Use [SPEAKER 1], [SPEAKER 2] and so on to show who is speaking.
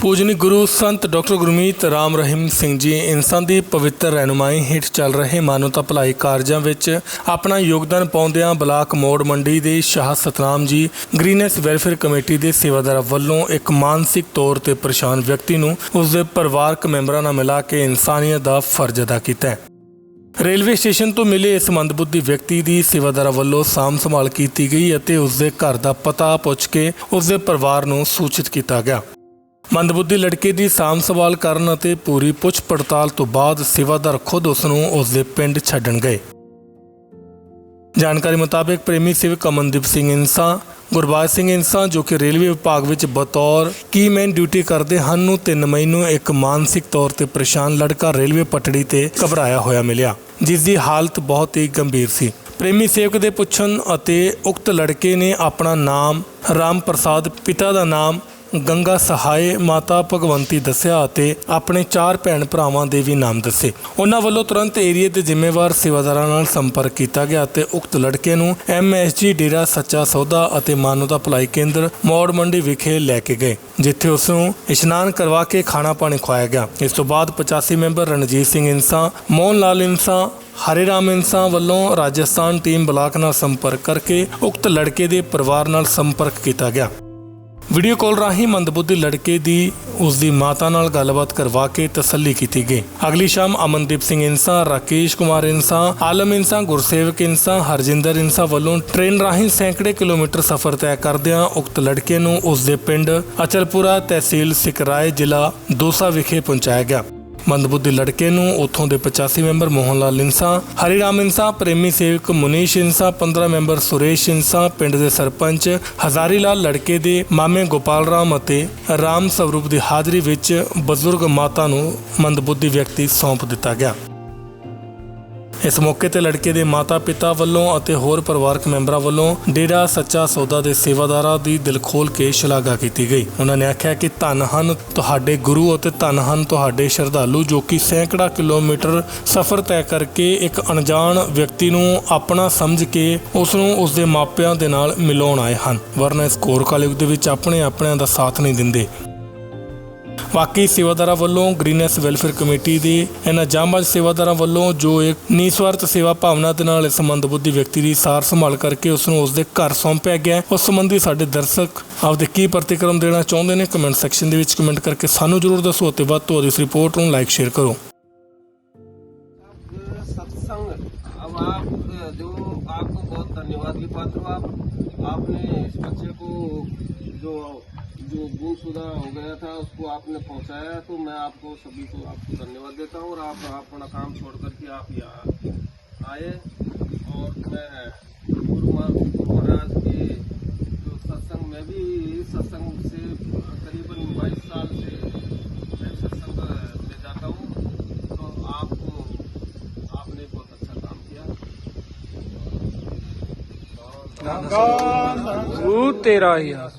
[SPEAKER 1] ਪੂਜਨੀ ਗੁਰੂ ਸੰਤ doctor Gurmeet Ram Rahim Singh ji Insan ਦੀ ਪਵਿੱਤਰ ਰਹਿਨੁਮਾਈ ਹੇਠ ਚੱਲ ਰਹੇ ਮਾਨਵਤਾ ਭਲਾਈ ਕਾਰਜਾਂ ਵਿੱਚ ਆਪਣਾ ਯੋਗਦਾਨ ਪਾਉਂਦਿਆਂ ਬਲਾਕ ਮੋੜ ਮੰਡੀ ਦੇ ਸ਼ਾਹ ਸਤਨਾਮ ਜੀ, ਗ੍ਰੀਨੈਸ ਵੈਲਫੇਅਰ ਕਮੇਟੀ ਦੇ ਸੇਵਾਦਾਰਾਂ ਵੱਲੋਂ ਇੱਕ ਮਾਨਸਿਕ ਤੌਰ ਤੇ ਪਰੇਸ਼ਾਨ ਵਿਅਕਤੀ ਨੂੰ ਉਸ ਦੇ ਪਰਿਵਾਰਕ ਮੈਂਬਰਾਂ ਨਾਲ ਮਿਲਾ ਕੇ ਇਨਸਾਨੀਅਤ ਦਾ ਫਰਜ਼ ਅਦਾ ਕੀਤਾ ਹੈ। ਰੇਲਵੇ ਸਟੇਸ਼ਨ ਤੋਂ ਮਿਲੇ ਇਸ ਮੰਦਬੁੱਧੀ ਵਿਅਕਤੀ ਦੀ ਸੇਵਾਦਾਰਾਂ ਵੱਲੋਂ ਸਾਂਭ ਸੰਭਾਲ ਕੀਤੀ ਗਈ ਅਤੇ ਉਸ ਦੇ ਘਰ ਦਾ ਪਤਾ ਪੁੱਛ ਕੇ ਉਸ ਦੇ ਪਰਿਵਾਰ ਨੂੰ ਸੂਚਿਤ ਕੀਤਾ ਗਿਆ। ਮੰਦਬੁੱਧੀ ਲੜਕੇ ਦੀ ਸਾਂਭ ਸੰਭਾਲ ਕਰਨ ਅਤੇ ਪੂਰੀ ਪੁੱਛ ਪੜਤਾਲ ਤੋਂ ਬਾਅਦ ਸੇਵਾਦਾਰ ਖੁਦ ਉਸ ਨੂੰ ਉਸ ਦੇ ਪਿੰਡ ਛੱਡਣ ਗਏ। ਜਾਣਕਾਰੀ ਮੁਤਾਬਕ ਪ੍ਰੇਮੀ ਸੇਵਕ ਅਮਨਦੀਪ ਸਿੰਘ ਇੰਸਾ ਗੁਰਬਾਜ ਸਿੰਘ ਇੰਸਾ ਜੋ ਕਿ ਰੇਲਵੇ ਵਿਭਾਗ ਵਿੱਚ ਬਤੌਰ ਕੀਮੈਨ ਡਿਊਟੀ ਕਰਦੇ ਹਨ ਨੂੰ 3 ਮਈ ਨੂੰ ਇੱਕ ਮਾਨਸਿਕ ਤੌਰ ਤੇ ਪਰੇਸ਼ਾਨ ਲੜਕਾ ਰੇਲਵੇ ਪਟੜੀ ਤੇ ਘਬਰਾਇਆ ਹੋਇਆ ਮਿਲਿਆ, ਜਿਸ ਦੀ ਹਾਲਤ ਬਹੁਤ ਹੀ ਗੰਭੀਰ ਸੀ। ਪ੍ਰੇਮੀ ਸੇਵਕ ਦੇ ਪੁੱਛਣ ਅਤੇ ਉਕਤ ਲੜਕੇ ਨੇ ਆਪਣਾ ਨਾਮ ਰਾਮ ਪ੍ਰਸਾਦ ਪਿਤਾ ਦਾ ਨਾਮ ਗੰਗਾ ਸਹਾਏ ਮਾਤਾ ਭਗਵੰਤੀ ਦੱਸਿਆ ਅਤੇ ਆਪਣੇ ਚਾਰ ਭੈਣ ਭਰਾਵਾਂ ਦੇ ਵੀ ਨਾਮ ਦੱਸੇ। ਉਹਨਾਂ ਵੱਲੋਂ ਤੁਰੰਤ ਏਰੀਏ ਦੇ ਜ਼ਿੰਮੇਵਾਰ ਸੇਵਾਦਾਰਾਂ ਨਾਲ ਸੰਪਰਕ ਕੀਤਾ ਗਿਆ ਅਤੇ ਉਕਤ ਲੜਕੇ ਨੂੰ ਐਮਐਸਜੀ ਡੇਰਾ ਸੱਚਾ ਸੌਦਾ ਅਤੇ ਮਾਨਵਤਾ ਭਲਾਈ ਕੇਂਦਰ ਮੌੜ ਮੰਡੀ ਵਿਖੇ ਲੈ ਕੇ ਗਏ, ਜਿੱਥੇ ਉਸ ਨੂੰ ਇਸ਼ਨਾਨ ਕਰਵਾ ਕੇ ਖਾਣਾ ਪਾਣੀ ਖਵਾਇਆ ਗਿਆ। ਇਸ ਤੋਂ ਬਾਅਦ 85 ਮੈਂਬਰ ਰਣਜੀਤ ਸਿੰਘ ਇੰਸਾ ਮੋਹਨ ਲਾਲ ਇਨਸਾ ਹਰੇ ਰਾਮ ਇੰਸਾ ਵੱਲੋਂ ਰਾਜਸਥਾਨ ਟੀਮ ਬਲਾਕ ਨਾਲ ਸੰਪਰਕ ਕਰਕੇ ਉਕਤ ਲੜਕੇ ਦੇ ਪਰਿਵਾਰ ਨਾਲ ਸੰਪਰਕ ਕੀਤਾ ਗਿਆ। ਵੀਡੀਓ ਕਾਲ ਰਾਹੀਂ ਮੰਦਬੁੱਧੀ ਲੜਕੇ ਦੀ ਉਸ ਦੀ ਮਾਤਾ ਨਾਲ ਗੱਲਬਾਤ ਕਰਵਾ ਕੇ ਤਸੱਲੀ ਕੀਤੀ ਗਈ। ਅਗਲੀ ਸ਼ਾਮ ਅਮਨਦੀਪ ਸਿੰਘ ਇਨਸਾ, ਰਾਕੇਸ਼ ਕੁਮਾਰ ਇਨਸਾ, ਆਲਮ ਇਨਸਾ, ਗੁਰਸੇਵਕ ਇਨਸਾ, ਹਰਜਿੰਦਰ ਇਨਸਾ ਵੱਲੋਂ ਟ੍ਰੇਨ ਰਾਹੀਂ ਸੈਂਕੜੇ ਕਿਲੋਮੀਟਰ ਸਫ਼ਰ ਤੈਅ ਕਰਦਿਆਂ ਉਕਤ ਲੜਕੇ ਨੂੰ ਉਸ ਦੇ ਪਿੰਡ ਅਚਲਪੁਰਾ ਤਹਿਸੀਲ ਸਿਕਰਾਏ ਜ਼ਿਲ੍ਹਾ ਦੋਸਾ ਵਿਖੇ ਪਹੁੰਚਾਇਆ ਗਿਆ। ਮੰਦਬੁੱਧੀ ਲੜਕੇ ਨੂੰ ਉੱਥੋਂ ਦੇ 85 ਮੈਂਬਰ ਮੋਹਨ ਲਾਲ ਇਨਸਾ ਹਰੀ ਰਾਮ ਇਨਸਾ, ਪ੍ਰੇਮੀ ਸੇਵਕ ਮੁਨੀਸ਼ ਇਨਸਾ 15 ਮੈਂਬਰ ਸੁਰੇਸ਼ ਇਨਸਾ, ਪਿੰਡ ਦੇ ਸਰਪੰਚ ਹਜ਼ਾਰੀ ਲਾਲ ਲੜਕੇ ਦੇ ਮਾਮੇ ਗੋਪਾਲ ਰਾਮ ਅਤੇ ਰਾਮ ਸਵਰੂਪ ਦੀ ਹਾਜ਼ਰੀ ਵਿੱਚ ਬਜ਼ੁਰਗ ਮਾਤਾ ਨੂੰ ਮੰਦਬੁੱਧੀ ਵਿਅਕਤੀ ਸੌਂਪ ਦਿੱਤਾ ਗਿਆ। ਇਸ ਮੌਕੇ ਤੇ ਲੜਕੇ ਦੇ ਮਾਤਾ-ਪਿਤਾ ਵੱਲੋਂ ਅਤੇ ਹੋਰ ਪਰਿਵਾਰਕ ਮੈਂਬਰਾਂ ਵੱਲੋਂ ਡੇਰਾ ਸੱਚਾ ਸੌਦਾ ਦੇ ਸੇਵਾਦਾਰਾਂ ਦੀ ਦਿਲ ਖੋਲ ਕੇ ਸ਼ਲਾਘਾ ਕੀਤੀ ਗਈ। ਉਹਨਾਂ ਨੇ ਆਖਿਆ ਕਿ ਧੰਨ ਹਨ ਤੁਹਾਡੇ ਗੁਰੂ ਅਤੇ ਧੰਨ ਹਨ ਤੁਹਾਡੇ ਸ਼ਰਧਾਲੂ ਜੋ ਕਿ ਸੈਂਕੜਾ ਕਿਲੋਮੀਟਰ ਸਫ਼ਰ ਤੈਅ ਕਰਕੇ ਇੱਕ ਅਣਜਾਣ ਵਿਅਕਤੀ ਨੂੰ ਆਪਣਾ ਸਮਝ ਕੇ ਉਸ ਨੂੰ ਉਸ ਦੇ ਮਾਪਿਆਂ ਦੇ ਨਾਲ ਮਿਲਾਉਣ ਆਏ ਹਨ। ਵਰਨਾ ਇਸ ਕੋਰ ਕਾਲਜ ਦੇ ਵਿੱਚ ਆਪਣੇ ਆਪਣਿਆਂ ਦਾ ਸਾਥ ਨਹੀਂ ਦਿੰਦੇ। ਵਾਕਈ ਸੇਵਾਦਾਰਾਂ ਵੱਲੋਂ ਗ੍ਰੀਨੈਸ ਵੈਲਫੇਅਰ ਕਮੇਟੀ ਦੇ ਇਹਨਾਂ ਜਾਂਬਾਜ਼ ਸੇਵਾਦਾਰਾਂ ਵੱਲੋਂ ਜੋ ਇੱਕ ਨਿਸਵਾਰਥ ਸੇਵਾ ਭਾਵਨਾ ਦੇ ਨਾਲ ਇਸ ਮੰਦਬੁੱਧੀ ਵਿਅਕਤੀ ਦੀ ਸਾਰ ਸੰਭਾਲ ਕਰਕੇ ਉਸ ਨੂੰ ਉਸ ਦੇ ਘਰ ਸੌਂਪਿਆ ਗਿਆ ਹੈ। ਉਸ ਸੰਬੰਧੀ ਸਾਡੇ ਦਰਸ਼ਕ ਆਪਦੇ ਕੀ ਪ੍ਰਤੀਕਰਮ ਦੇਣਾ ਚਾਹੁੰਦੇ ਨੇ ਕਮੈਂਟ ਸੈਕਸ਼ਨ ਦੇ ਵਿੱਚ ਕਮੈਂਟ ਕਰਕੇ ਸਾਨੂੰ ਜ਼ਰੂਰ ਦੱਸੋ ਅਤੇ ਵੱਧ ਤੋਂ ਵੱਧ ਇਸ ਰਿਪੋਰਟ ਨੂੰ ਲਾਈਕ ਸ਼ੇਅਰ ਕਰੋ
[SPEAKER 2] सत्संग अब आप अ, जो आपको बहुत धन्यवाद की पात्र हो आप आपने इस बच्चे को जो जो गुमशुदा हो गया था, उसको आपने पहुँचाया तो मैं आपको सभी को आपको धन्यवाद देता हूँ और आप अपना काम छोड़ करके आप यहाँ आए और मैं
[SPEAKER 3] ਤੂੰ ਤੇਰਾ ਹੀ ਆ।